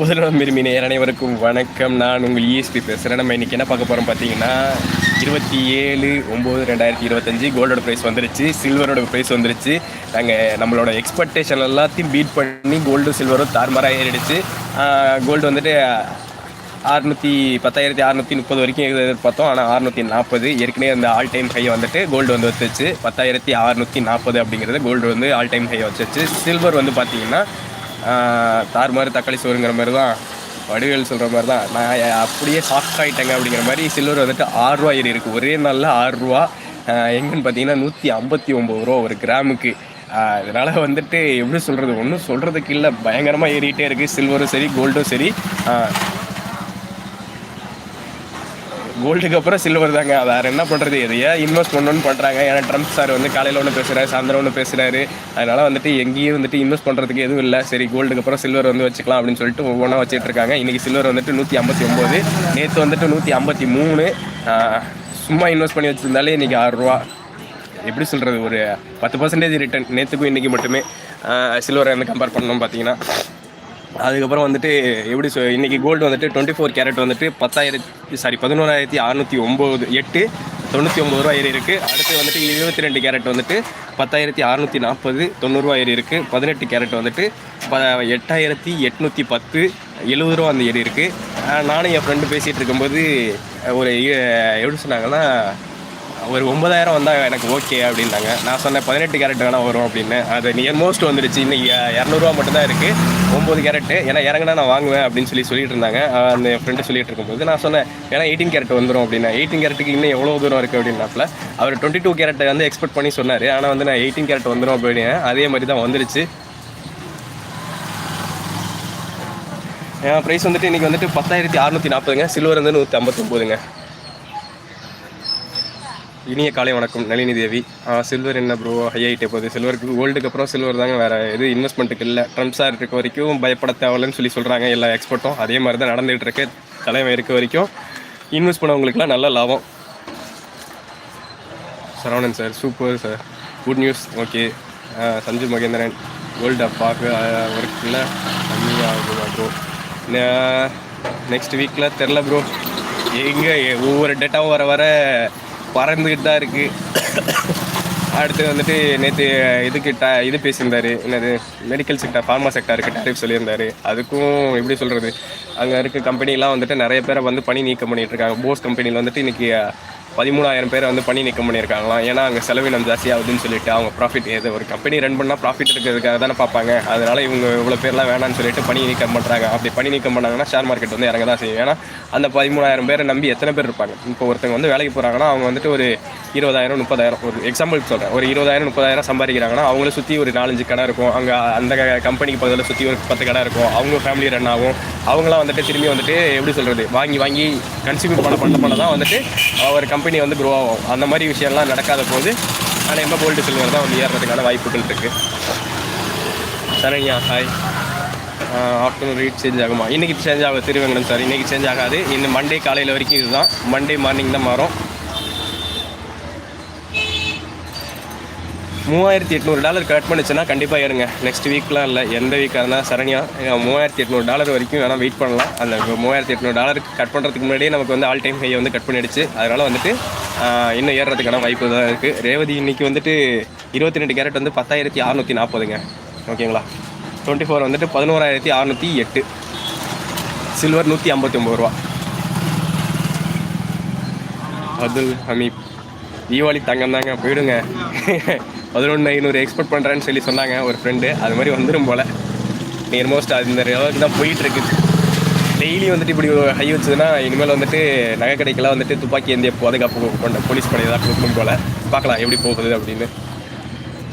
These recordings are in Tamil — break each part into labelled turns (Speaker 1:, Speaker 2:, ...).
Speaker 1: முதல்வன் விரும்பி அனைவருக்கும் வணக்கம். நான் உங்கள் இஎஸ்பி பேசுகிறேன் நம்ம இன்றைக்கி என்ன பார்க்க போகிறோம் பார்த்தீங்கன்னா இருபத்தி ஏழு ஒம்பது ரெண்டாயிரத்தி இருபத்தஞ்சி கோல்டோட ப்ரைஸ் வந்துருச்சு சில்வரோட ப்ரைஸ் வந்துருச்சு. நாங்கள் நம்மளோட எக்ஸ்பெக்டேஷன் எல்லாத்தையும் பீட் பண்ணி கோல்டு சில்வரும் தார்மாராக ஏறிடுச்சு. கோல்டு வந்துட்டு அறுநூற்றி பத்தாயிரத்தி அறுநூற்றி முப்பது வரைக்கும் எதிர்பார்த்தோம். ஆனால் அறுநூற்றி நாற்பது ஏற்கனவே அந்த ஆல் டைம் ஹை வந்துட்டு கோல்டு வந்து வச்சுச்சு. பத்தாயிரத்தி அறுநூற்றி நாற்பது அப்படிங்கிறது கோல்டு வந்து ஆல் டைம் ஹை வச்சுச்சு. சில்வர் வந்து பார்த்தீங்கன்னா தார் மாதிரி தக்காளி சோறுங்கிற மாதிரி தான் வடிவேல் சொல்கிற மாதிரி தான் நான் அப்படியே சாஃப்ட் ஆகிட்டேங்க அப்படிங்கிற மாதிரி சில்வர் வந்துட்டு ஆறுரூவா ஏறி இருக்குது ஒரே நாளில் ஆறுரூவா எங்கன்னு பார்த்தீங்கன்னா நூற்றி ஐம்பத்தி ஒம்பது ரூபா ஒரு கிராமுக்கு. இதனால் வந்துட்டு எப்படி சொல்கிறது ஒன்றும் சொல்கிறதுக்கு இல்லை. பயங்கரமாக ஏறிகிட்டே இருக்குது சில்வரும் சரி கோல்டும் சரி. கோல்டுக்கு அப்புறம் சில்வர் தாங்க. வேறு என்ன பண்ணுறது எதையா இன்வெஸ்ட் பண்ணணும்னு பண்ணுறாங்க ஏன்னா ட்ரம்ப் சார் வந்து காலையில் ஒன்று பேசுகிறாரு சாயந்தரம் ஒன்று பேசுகிறாரு அதனால் வந்துட்டு எங்கேயும் வந்துட்டு இன்வெஸ்ட் பண்ணுறதுக்கு எதுவும் இல்லை. சரி கோல்டுக்கு அப்புறம் சில்வர் வந்து வச்சுக்கலாம் அப்படின்னு சொல்லிட்டு ஒவ்வொன்றா வச்சுட்டு இருக்காங்க. இன்றைக்கி சில்வர் வந்துட்டு நூற்றி ஐம்பத்தி ஒம்பது நேற்று வந்துட்டு நூற்றி ஐம்பத்தி மூணு. சும்மா இன்வெஸ்ட் பண்ணி வச்சுருந்தாலே இன்றைக்கி ஆறுரூவா. எப்படி சொல்கிறது ஒரு பத்து பர்சன்டேஜ் ரிட்டர்ன் நேற்றுக்கும் இன்றைக்கி மட்டுமே. சில்வரை வந்து கம்பேர் பண்ணணும் பார்த்தீங்கன்னா அதுக்கப்புறம் வந்துட்டு எப்படி சொ இன்றைக்கி கோல்டு வந்துட்டு டுவெண்ட்டி ஃபோர் கேரட் வந்துட்டு பத்தாயிரத்தி சாரி பதினோராயிரத்தி அறநூற்றி ஒம்பது எட்டு தொண்ணூற்றி ஒம்பது ரூபா ஏறி இருக்குது அடுத்து வந்துட்டு இருபத்தி ரெண்டு கேரட் வந்துட்டு பத்தாயிரத்தி அறநூற்றி நாற்பது தொண்ணூறுரூவா ஏறி இருக்குது பதினெட்டு கேரட் வந்துட்டு ப எட்டாயிரத்தி எட்நூற்றி பத்து எழுபது ரூபா அந்த ஏறி இருக்குது நானும் என் ஃப்ரெண்டு பேசிகிட்டு இருக்கும்போது ஒரு எப்படி சொன்னாங்கன்னா ஒரு ஒன்பதாயிரம் வந்தால் எனக்கு ஓகே அப்படின்னாங்க. நான் சொன்னேன் பதினெட்டு கேரட் வேணால் வரும் அப்படின்னு. அது நியர் மோஸ்ட் வந்துடுச்சு இன்னைக்கு இரநூறுவா மட்டும்தான் இருக்குது ஒம்பது கேரட்டு. ஏன்னா இறங்கினா நான் வாங்குவேன் அப்படின்னு சொல்லி சொல்லிட்டு இருந்தாங்க. அந்த ஃப்ரெண்டு சொல்லிட்டு இருக்கும்போது நான் சொன்னேன் ஏன்னா எயிட்டீன் கேரட் வந்துடும் அப்படின்னா எயிட்டீன் கேரட்டுக்கு இன்னும் எவ்வளோ தூரம் இருக்குது அப்படின்னாப்ல அவர் டுவெண்ட்டி டூ கேரட்டை வந்து எக்ஸ்பெக்ட் பண்ணி சொன்னார். ஆனால் வந்து நான் எயிட்டீன் கேரட் வந்துடும் அப்படின்னு அதே மாதிரி தான் வந்துருச்சு. என் ப்ரைஸ் வந்துட்டு இன்றைக்கி வந்துட்டு பத்தாயிரத்தி அறநூற்றி நாற்பதுங்க. சில்வர் வந்து நூற்றி ஐம்பத்தொம்போதுங்க. இனிய காலை வணக்கம் நளினி தேவி. சில்வர் என்ன ப்ரோ ஹை ஆகிட்டே போகுது சில்வருக்கு கோல்டுக்கு அப்புறம் சில்வர் தாங்க வேறு எது இன்வெஸ்ட்மெண்ட்டுக்கு இல்லை. ட்ரம்ப் சார் இருக்க வரைக்கும் பயப்பட தேவையில்லைன்னு சொல்லி சொல்கிறாங்க எல்லா எக்ஸ்பர்ட்டும் அதே மாதிரி தான் நடந்துகிட்டு இருக்கு. தலைமை இருக்க வரைக்கும் இன்வெஸ்ட் பண்ணவங்களுக்குலாம் நல்ல லாபம். Saravanan sir super sir good news okay Sanju Mahendran gold அப்பாவுக்கு ஒர்க்கில் கம்மியாகுமா ப்ரோ நெக்ஸ்ட் வீக்கில் தெரில ப்ரோ எங்கே ஒவ்வொரு டேட்டாவும் வர வர பறந்துக்கிட்டு தான் இருக்குது அடுத்து வந்துட்டு நேற்று இதுக்கு ட இது பேசியிருந்தார். என்னது மெடிக்கல் செக்டர் ஃபார்மா செக்டருக்கு டேரிஃப் சொல்லியிருந்தார். அதுக்கும் எப்படி சொல்கிறது அங்கே இருக்க கம்பெனிலாம் வந்துட்டு நிறைய பேரை வந்து பணி நீக்கம் பண்ணிகிட்ருக்காங்க போஸ் கம்பெனியில் வந்துட்டு இன்றைக்கி பதிமூணாயிரம் பேர் வந்து பணி நீக்கம் பண்ணியிருக்காங்களாம். ஏன்னா அங்கே செலவினம் ஜாஸ்தியாகுதுன்னு சொல்லிட்டு அவங்க ப்ராஃபிட் எது ஒரு கம்பெனி ரன் பண்ணால் ப்ராஃபிட் இருக்கிறதுக்காக தானே பார்ப்பாங்க. அதனால் இவங்க இவ்வளோ பேர்லாம் வேணான்னு சொல்லிட்டு பணி நீக்கம் பண்ணுறாங்க அப்படி பணி நீக்கம் பண்ணாங்கன்னா ஷேர் மார்க்கெட் வந்து இறங்க தான் செய்யும். ஏன்னா அந்த பதிமூணாயிரம் பேரை நம்பி எத்தனை பேர் இருப்பாங்க? இப்போ ஒருத்தவங்க வந்து வேலைக்கு போகிறாங்கன்னா அவங்க வந்துட்டு ஒரு இருபதாயிரம் முப்பதாயிரம் ஒரு எக்ஸாம்பிள் சொல்கிறேன் ஒரு இருபதாயிரம் முப்பதாயிரம் சம்பாதிக்கிறாங்கன்னா அவங்கள சுற்றி ஒரு நாலஞ்சு கடை இருக்கும். அங்கே அந்த கம்பெனிக்கு பக்கத்தில் சுற்றி ஒரு பத்து கடை இருக்கும். அவங்க ஃபேமிலி ரன் ஆகும். அவங்களாம் வந்துட்டு திரும்பி வந்துட்டு எப்படி சொல்கிறது வாங்கி வாங்கி கன்சியூம் பண்ண பண்ண பண்ண தான் வந்துட்டு ஒரு கம்பெனி வந்து க்ரோ ஆகும். அந்த மாதிரி விஷயம்லாம் நடக்காத போது ஆனால் எம்ப கோல்டு சில்வர் தான் வந்து ஏறுறதுக்கான வாய்ப்புகள் இருக்குது Saranya hi afternoon rate change ஆகுமா? இன்றைக்கி சேஞ்ச் ஆகும் திருவங்கடம் சார். இன்றைக்கி சேஞ்ச் ஆகாது. இன்னும் மண்டே காலையில் வரைக்கும் இதுதான். மண்டே மார்னிங் தான் மாறும். மூவாயிரத்தி எட்நூறு டாலர் கட் பண்ணிச்சுன்னா கண்டிப்பாக ஏறுங்க. நெக்ஸ்ட் வீக்லாம் இல்லை எந்த வீக்காக இருந்தால் சரணியா மூவாயிரத்தி எட்நூறு டாலர் வரைக்கும் வேணால் வெயிட் பண்ணலாம். அந்த மூவாயிரத்தி எட்நூறு டாலர் கட் பண்ணுறதுக்கு முன்னாடியே நமக்கு வந்து ஆல் டைம் ஹையை வந்து கட் பண்ணிடுச்சு. அதனால் வந்துட்டு இன்னும் ஏறுறதுக்கான வாய்ப்பு தான் இருக்குது ரேவதி இன்றைக்கி வந்துட்டு இருபத்தி ரெண்டு கேரட் வந்து பத்தாயிரத்தி அறநூற்றி நாற்பதுங்க. ஓகேங்களா? டுவெண்ட்டி ஃபோர் வந்துட்டு பதினோராயிரத்தி அறநூற்றி எட்டு. சில்வர் நூற்றி ஐம்பத்தி ஒம்பது ரூபா. அதுல் ஹமீப் தீபாவளி தங்கம் தாங்க போயிடுங்க. பதினொன்று ஐநூறு எக்ஸ்போர்ட் பண்ணுறேன்னு சொல்லி சொன்னாங்க ஒரு ஃப்ரெண்டு அது மாதிரி வந்துடும் போல். நியர் மோஸ்ட் அது இந்த அளவுக்கு தான் போயிட்டுருக்கு. டெய்லி வந்துட்டு இப்படி ஹை வச்சதுன்னா இனிமேல் வந்துட்டு நகை கடைக்கெல்லாம் வந்துட்டு துப்பாக்கி ஏந்திய பாதுகாப்பு கொண்ட போலீஸ் படை தான் கொடுக்கணும் போல். பார்க்கலாம் எப்படி போகுது அப்படின்னு.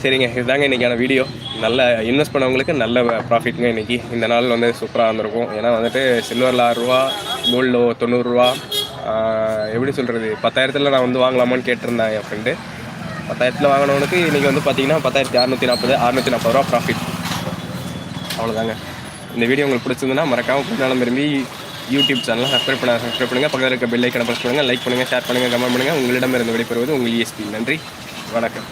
Speaker 1: சரிங்க இதுதாங்க இன்றைக்கான வீடியோ நல்ல இன்வெஸ்ட் பண்ணவங்களுக்கு நல்ல ப்ராஃபிட்ங்க இன்றைக்கி இந்த நாள் வந்து சூப்பராக இருந்திருக்கும். ஏன்னா வந்துட்டு சில்வரில் ஆறுரூவா கோல்டு தொண்ணூறுரூவா எப்படி சொல்கிறது பத்தாயிரத்தில் நான் வந்து வாங்கலாமான்னு கேட்டிருந்தேன் என் ஃப்ரெண்டு பத்தாயிரத்தில் வாங்கினவனுக்கு இன்றைக்கி வந்து பார்த்தீங்கன்னா பத்தாயிரத்தி அறநூற்றி நாற்பது அறநூற்றி நாற்பது ரூபா ப்ராஃபிட் அவ்வளோதாங்க இந்த வீடியோ உங்களுக்கு பிடிச்சிருந்துன்னா மறக்காமல் பின்னாலும் விரும்பி யூடியூப் சேனலை சப்ஸ்கிரைப் பண்ண சப்ஸ்கிரைப் பண்ணுங்கள் பக்கத்தில் இருக்க பெல் ஐக்கனை ப்ரெஸ் பண்ணுங்கள் லைக் பண்ணுங்கள் ஷேர் பண்ணுங்கள் கமெண்ட் பண்ணுங்கள் உங்களிடம் இருந்து விடைபெறுவது உங்கள் இஎஸ்பி நன்றி வணக்கம்.